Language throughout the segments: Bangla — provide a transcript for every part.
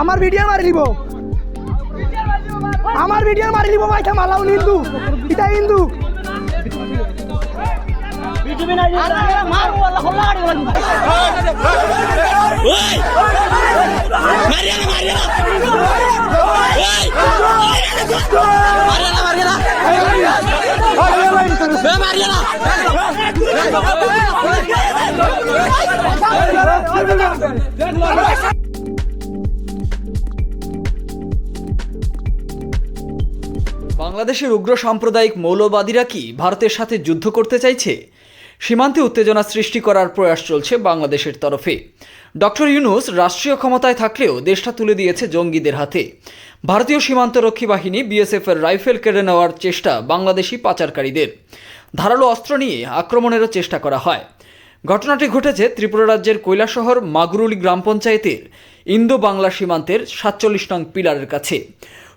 আমার ভিডিও মারি লিব আমার ভিডিও মারি লিব ভাই মালাও হিন্দু ইটা হিন্দু। Mariana, Mariana! Mariana, বাংলাদেশের উগ্র সাম্প্রদায়িক মৌলবাদীরা কি ভারতের সাথে যুদ্ধ করতে চাইছে? সীমান্তে উত্তেজনা সৃষ্টি করার প্রয়াস চলছে বাংলাদেশের তরফে। ডক্টর ইউনুস রাষ্ট্রীয় ক্ষমতায় থাকলেও দেশটা তুলে দিয়েছে জঙ্গিদের হাতে। ভারতীয় সীমান্তরক্ষী বাহিনী বিএসএফ এর রাইফেল কেড়ে নেওয়ার চেষ্টা বাংলাদেশি পাচারকারীদের। ধারালো অস্ত্র নিয়ে আক্রমণেরও চেষ্টা করা হয়। ঘটনাটি ঘটেছে ত্রিপুরা রাজ্যের কৈলাসহর মাগুরুলি গ্রাম পঞ্চায়েতের ইন্দো বাংলা সীমান্তের সাতচল্লিশ নং পিলারের কাছে।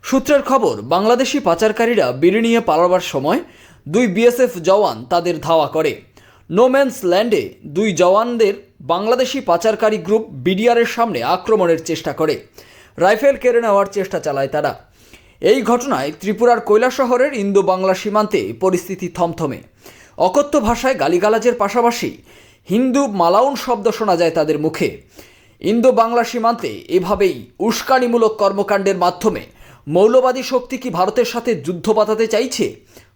সূত্রের খবর, বাংলাদেশি পাচারকারীরা বিড়ি নিয়ে পালাবার সময় দুই বিএসএফ জওয়ান তাদের ধাওয়া করে। নোম্যান্স ল্যান্ডে দুই জওয়ানদের বাংলাদেশি পাচারকারী গ্রুপ বিডিআরের সামনে আক্রমণের চেষ্টা করে। রাইফেল কেড়ে নেওয়ার চেষ্টা চালায় তারা। এই ঘটনায় ত্রিপুরার কৈলা শহরের ইন্দো বাংলা সীমান্তে পরিস্থিতি থমথমে। অকথ্য ভাষায় গালিগালাজের পাশাপাশি হিন্দু মালাউন শব্দ শোনা যায় তাদের মুখে। ইন্দো বাংলা সীমান্তে এভাবেই উস্কানিমূলক কর্মকাণ্ডের মাধ্যমে মৌলবাদী শক্তি কি ভারতের সাথে যুদ্ধ বাঁধাতে চাইছে?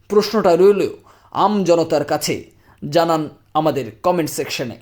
প্রশ্নটা রইল আম জনতার কাছে। জানান আমাদের কমেন্ট সেকশনে